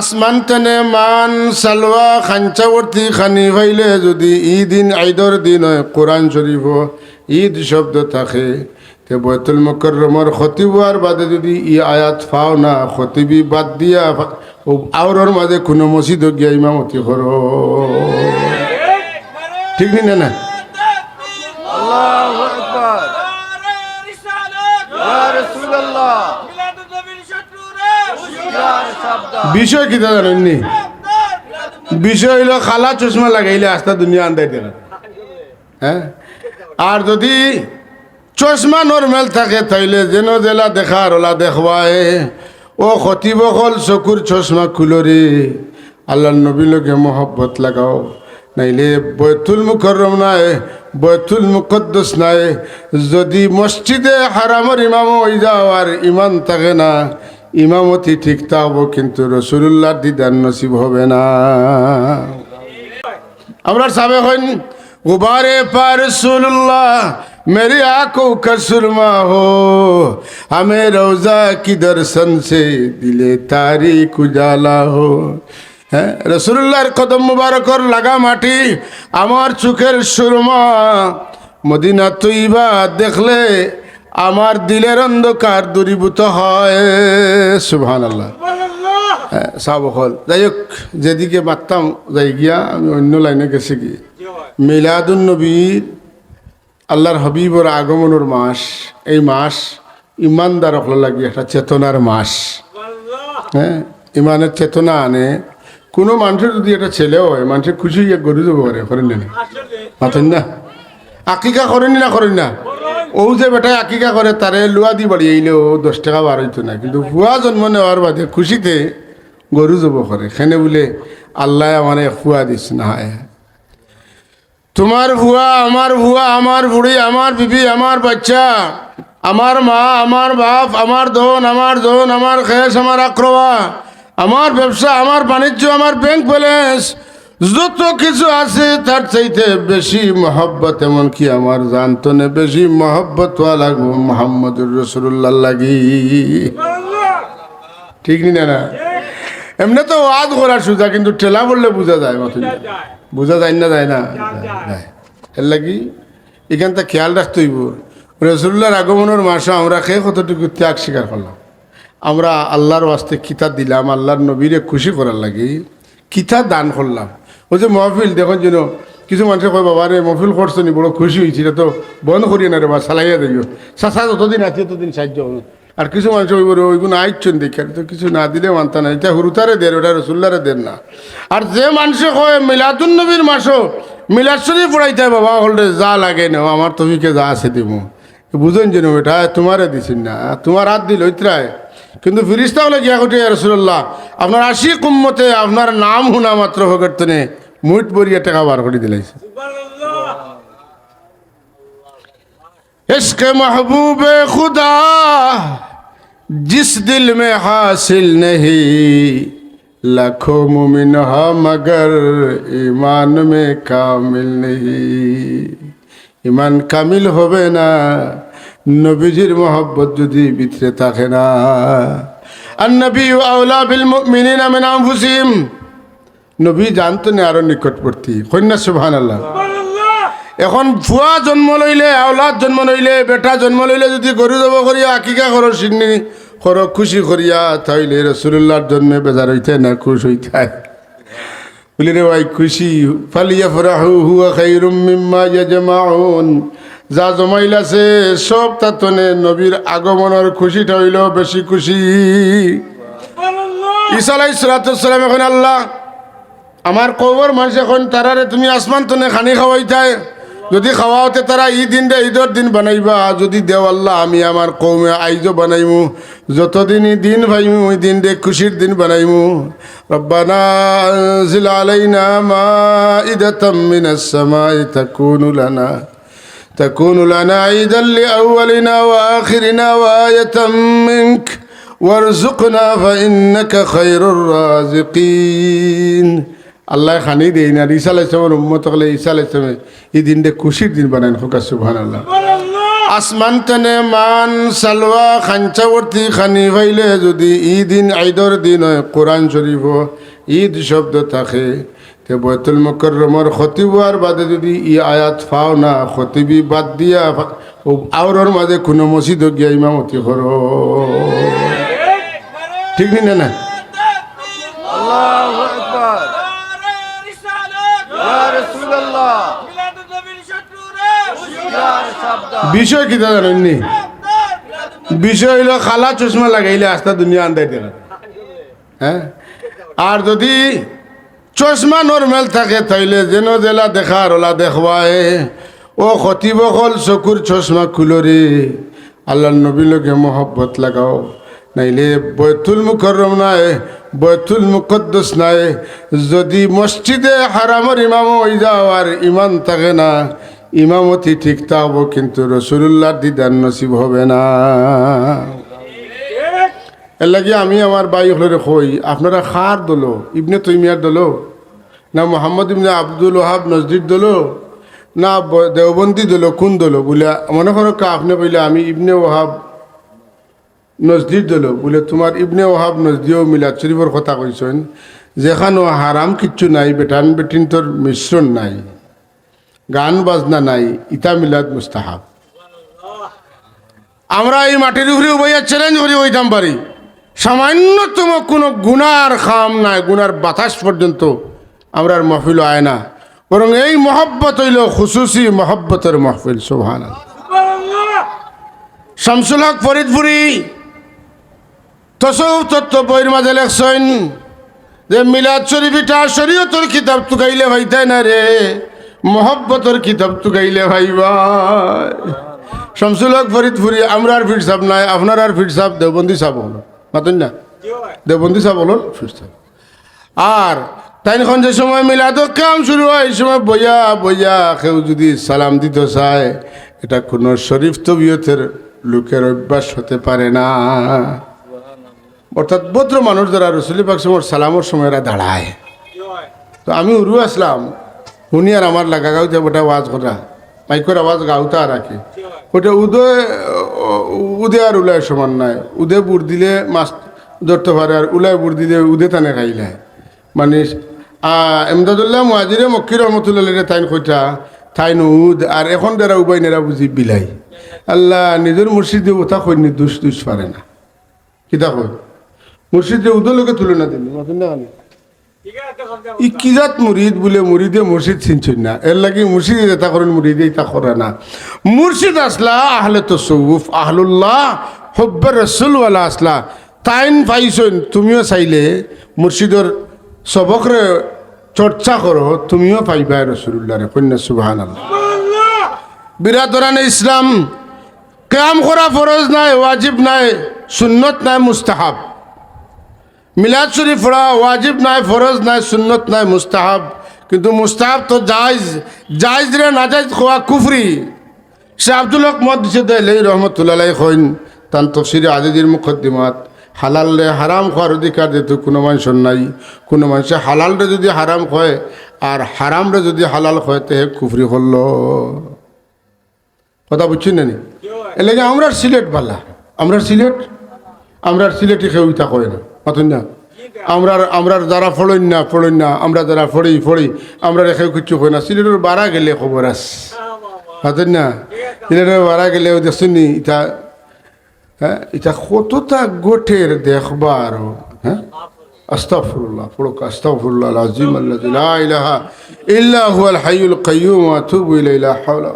আসমান তেনে মান সালওয়া খাঞ্চাবর্তী খানি ভাইলে যদি ঈদিন আইদর দিন কোরআন শরীফ ঈদ শব্দ থাকে, তে বৈতুল মুকরমর খতিবার বাদে যদি ই আয়াত ফাও না, খতিবি বাদ দিয়া আওরর মাঝে কোনো মসজিদ গিয়া ইমামতি কর। ঠিক নি না? বিষয় কি জানেননি বিষয় হইল খালা চশমা লাগাইলে আস্তা দুনিয়া আন্দাই দেন হ্যাঁ? আর যদি চশমা নর্মেল থাকে, তাইলে যেন জেলা দেখার ওলা দেখবায়। ও খতিবকল চকুর চশমা খুলরে। আল্লাহ নবীলকে মহব্বত লাগাও। নাইলে বৈতুল মুকরম নাই, বৈতুল মুকদ্দস নাই। যদি মসজিদে হারামর ইমাম হয়ে যাও আর ইমান থাকে না ইমামতি ঠিক থাকবো কিন্তু রসুল্লাহর দিদার নসিব হবে না আমরা সাবে হইন গুবারে পার রসুল্লাহ मेरी आंखों का सुरमा हो हमें रोजा की दर्शन से दिले तारीख उजाला हो হ্যাঁ রসুল্লাহর কদম মুবারকর লাগা মাটি আমার চোখের সুরমা মদিনা তুইবা দেখলে আমার দিলের অন্ধকার দূরীভূত হয়। সুবহান আল্লাহ সাব হল। যাই হোক, যেদিকে মারতাম যাই গিয়া, আমি অন্য লাইনে গেছি কি মিলাদুন নবীর, আল্লাহর হাবিবর আগমনের মাস, এই মাস ইমানদার হল লাগি, একটা চেতনার মাস। হ্যাঁ ইমানের চেতনা আনে। কোনো মানুষের যদি একটা ছেলে হয়, মানুষের খুশি গরু দেবো করেন না মাতেন না? আকিকা করেন না করেন না? ও যে বেটায় আকিকা করে তারে লুয়া দি বাড়ি আইলে ও দশ টাকা বার হইতো না কিন্তু ফুয়া জন্ম নেওয়ার বাদে খুশিতে গরু জব করে সেনে বলে আল্লাহ আমার ফুয়া দিস না হয় তোমার ভুয়া আমার ভুয়া আমার বুড়ি আমার বিবি আমার বাচ্চা আমার মা আমার বাপ আমার দোন আমার দোন আমার খেস আমার আক্রবা আমার ব্যবসা আমার বাণিজ্য আমার ব্যাংক ব্যালেন্স যত কিছু আছে, তার চাইতে বেশি মহব্বত, এমনকি আমার জানতনে বেশি মহব্বত লাগবো মোহাম্মদুর রসুল্লাহ লাগি। ঠিক নি না এমনি তো ওয়াজ করা সুজা, কিন্তু ঠেলা বললে বোঝা যায় মতন বোঝা যায় না যায় না? এর লাগি এখানটা খেয়াল রাখতে হইব। রসুল্লাহর আগমনের মাসে আমরা খেয়ে কতটুকু ত্যাগ স্বীকার করলাম? আমরা আল্লাহর ওয়াস্তে কিতা দিলাম, আল্লাহর নবীরে খুশি করার লাগি। কিতা দান করলাম। ওই যে মহফিল, দেখুন যেন কিছু মানুষে কয় বাবা রে মহফিল করছ নি, বড় খুশি হয়েছিল তো বন্ধ করিয়ে না রে, বা চালাইয়া দিও চাষা যতদিন আছে, ততদিন সাহায্য করুন আর কিছু মানুষ ওই বলে ওইগুলো আইচ্ছন দেখে, তো কিছু না দিলে মানতা না, এটা হুরুতারে দেন, ওটা রসুল্লারে দেন না। আর যে মানুষে কয়, মিলাদুন নবীর মাসও, মিলাদ শরীফ পড়াইতে বাবা, হলে যা লাগে না আমার তবিকে যা আছে দিব বুঝেন যেন ওটা তোমারে দিছেন না, তোমার হাত দিল ওইতরায় কিন্তু ফিরিস্তা হলে গিয়া ঘটে রসুল্লাহ আপনার আশি কুম্মতে আপনার নাম শুনা মাত্র ভগতনে মুট বরিয়া টাকা বার করে দিলাইছে। ইসকে মাহবুব খুদা জিস দিল মে হাসিল নেহি। লাখো মুমিন হা মগর ইমান মে কামিল নেহি। ইমান কামিল হবে না নবীজির মহব্বত যদি ভিতরে থাকে না। আর নবী আউলা বিল নামে নাম হুসিম নবী জানতো না আরও নিকটবর্তী। কন্যা সুবহানাল্লাহ। এখন ফুয়া জন্ম লইলে, আওলাদ জন্ম লইলে, বেটা জন্ম লইলে যদি গরু যাব করিয়া আকিকা করো, সিন্নি করো, খুশি করিয়া, তাইলে রসুল্লাহর জন্মে বেজার হইতে না খুশ হইতে। বলি রে ভাই, খুশি। ফালিয়া ফরাহু হুয়া খাইরুম মিম্মা ইয়াজমাউন। যা জমাইলাছে, সব তাতনে নবীর আগমনের খুশিটা হইল বেশি খুশি। ঈসা আলাইহিস সালাম এখন আল্লাহ আমার কবর মানুষ এখন তারারে তুমি আসমান তনে খানি খাওয়াইতাই যদি খাওয়াওতে তারা ই দিন দে ঈদর দিন বানাইবা যদি দেও আল্লাহ আমি আমার কৌমে আইজো বানাইমু যতদিনই দিন ভাইমু ওই দিন দে খুশির দিন বানাইমু রব্বানা আনজিল আলাইনা মাইদাতাম মিনাস সামাই তাকুনু লানা تكون لنا عيدا لأولنا وآخرنا وآية منك وارزقنا فإنك خير الرازقين আল্লাহ খানি দেই না। ঈসা আলাইসলামের উম্মত হলে ঈসা আলাইসলামে এই দিনটা খুশির দিন বানান হোকা সুবহান আল্লাহ আসমান তেনে মান সালওয়া খাঞ্চাবর্তী খানি ভাইলে যদি ঈদিন ঈদর দিন হয় কোরআন শরীফ ঈদ শব্দ থাকে। তে বৈতুল মুকরমর খতিবার বাদে যদি ই আয়াত ফাও না খতিবি বাদ দিয়া আওরর মাঝে কোনো মসজিদ গিয়া ইমামতি কর। ঠিক নি? না বিষয় কি জানেন নি বিষয় হইল খালা চশমা লাগাইলে আস্তা দুনিয়া আন্দাই দেবে। হ্যাঁ? আর যদি চশমা নর্মেল থাকে, তাইলে যেন জেলা দেখার ওলা দেখবায়। ও খতিবকল চকুর চশমা খুলরে। আল্লাহ নবী লোকে মহব্বত লাগাও। নাইলে বৈতুল মুকরম নাই, বৈতুল মুকদ্দস নাই। যদি মসজিদে হারামর ইমাম হয়ে যাও আর ইমান থাকে না ইমামতি ঠিক থাকব, কিন্তু রসুল্লাহর দিদার নসিব হবে না। এর লাগে আমি আমার বাই হলরে কই আপনারা খার দলো, ইবনে তৈমিয়ার দলো, না মোহাম্মদ ইবনে আব্দুল ওহাব নজদির দলো, না দেওবন্দি দলো, কোন দলো, বলে মনে করো কা আপনি বললে আমি ইবনে ওহাব নজদির দলো, বলে তোমার ইবনে ওহাব নজদিও মিলাদ শরীফর কথা কইছেন যেখানো হারাম কিচ্ছু নাই, বেটান বেটিন তোর মিশ্রণ নাই। গান বাজনা নাই, ইতা মিলাদ মুস্তাহাব। আমরা এই মাটির উপরে উবাইয়া চ্যালেঞ্জ করে হইতাম পারি সামান্যতম কোনো গুনার খাম নাই, গুনার বাতাস পর্যন্ত আমরা মহফিল আয় না। বরং এই মহব্বত হইল খুশুসি মহব্বতের মহফিল সোহান শামসুল হক ফরিদপুরি, তসৌ তত্ত্ব বইয়ের মাঝে লেখছেন যে মিলাদ শরীফিটা শরীয়তর কিতাব তুকাইলে ভাইতাই না রে। মহব্বতর কিতাব তুকাইলে ভাইবা শামসুল হক ফরিদপুরি আমরা আর ফির সাপ নাই আপনার আর ফির সাপ, দেওবন্দি সাপ হলো। মাতুন না? দেওবন্দি সাপ হলো, ফির সাপ। আর তাই এখন যে সময় মিলাদ কাম শুরু হয়, এই সময় বইয়া বইয়া কেউ যদি সালাম দিতে চায়, এটা কোনো শরীফ তবিয়তের লোকের অভ্যাস হতে পারে না। অর্থাৎ ভদ্র মানুষ যারা রসুলি পাক সময় সালামর সময় এরা দাঁড়ায়। তো আমি উরু আসলাম শুনি আর আমার লাগা গাউতে ওটা আওয়াজ করা মাইকের আওয়াজ গাউতা রাখে ওটা উদয় উদে আর উলায় সমান নাই। উদে বুড় দিলে মাছ ধরতে পারে আর উলায় বুড় দিলে উদে টানে খাইলে। মানে এমদাদুল্লাহ মুহাজিরে মক্কি রহমতুল্লাহ তাইন কইতা তাইন উদ আর এখন যারা উবাই নেরা বুঝি বিলাই। আল্লাহ নিজের মুর্শিদে ওটা কই নি দুষ দুষ পারে না কিতা কই মুর্শিদে উদলোকে তুলনা দিল। না কেন? ই কিজাত মুরিদ বলে মুরিদে মুর্শিদ চিনছেন না। এর লাগি মুর্শিদে যেটা করেন, মুরিদে এটা করে না। মুর্শিদ আসলা, আহলে তসৌফ আহলুল্লাহ হব্বের রসুলওয়ালা আসলা। তাইন পাইছেন, তুমিও চাইলে মুর্শিদর সবকরে চর্চা করো, তুমিও পাইবা রসুল্লাহরে কন্যা সুবাহান বিরাদরান ইসলাম কাম করা ফরজ নাই, ওয়াজিব নাই, সুন্নত নাই, মুস্তাহাব। মিলাদ শরীফ পড়া ওয়াজিব নাই, ফরজ নাই, সুন্নত নাই, মুস্তাহাব। কিন্তু মুস্তাহাব তো জায়জ জায়জ রে না নাজাইজ খোয়া কুফরি। সে আব্দুল মত দিছে দেলে রহমতুল্লাহ হইন তান তফসিরে আদিদির মুকদ্দিমাত। হালাল রে হারাম খাওয়ার অধিকার যেহেতু কোনো মানুষের নাই। কোনো মানুষে হালাল রে যদি হারাম হয় আর হারাম রে যদি হালাল হয় তে কুফরি হল। কথা বুঝছেন না এলাকা আমরা সিলেট বালা আমরা সিলেট? আমরা সিলেটে কেউ ইতা করে না। মাতুন না। আমরা আমরা যারা ফড়ইন না ফড়ইন না, আমরা যারা ফড়ি ফড়ি, আমরা রেখে কিচ্ছু কই না। সিলেটের বাড়া গেলে খবর আস মাতুন না? সিলেটের বাড়া গেলে দেখছেন ইটা হ্যাঁ এটা কতটা গোটের দেখবার হ্যাঁ? আস্তাগফিরুল্লাহ পড়ো আস্তাগফিরুল্লাহ আল আজিম আল্লাযী লা ইলাহা ইল্লা হুয়াল হাইয়ুল কাইয়্যুম ওয়া আতুবু ইলাইহি, লা হাওলা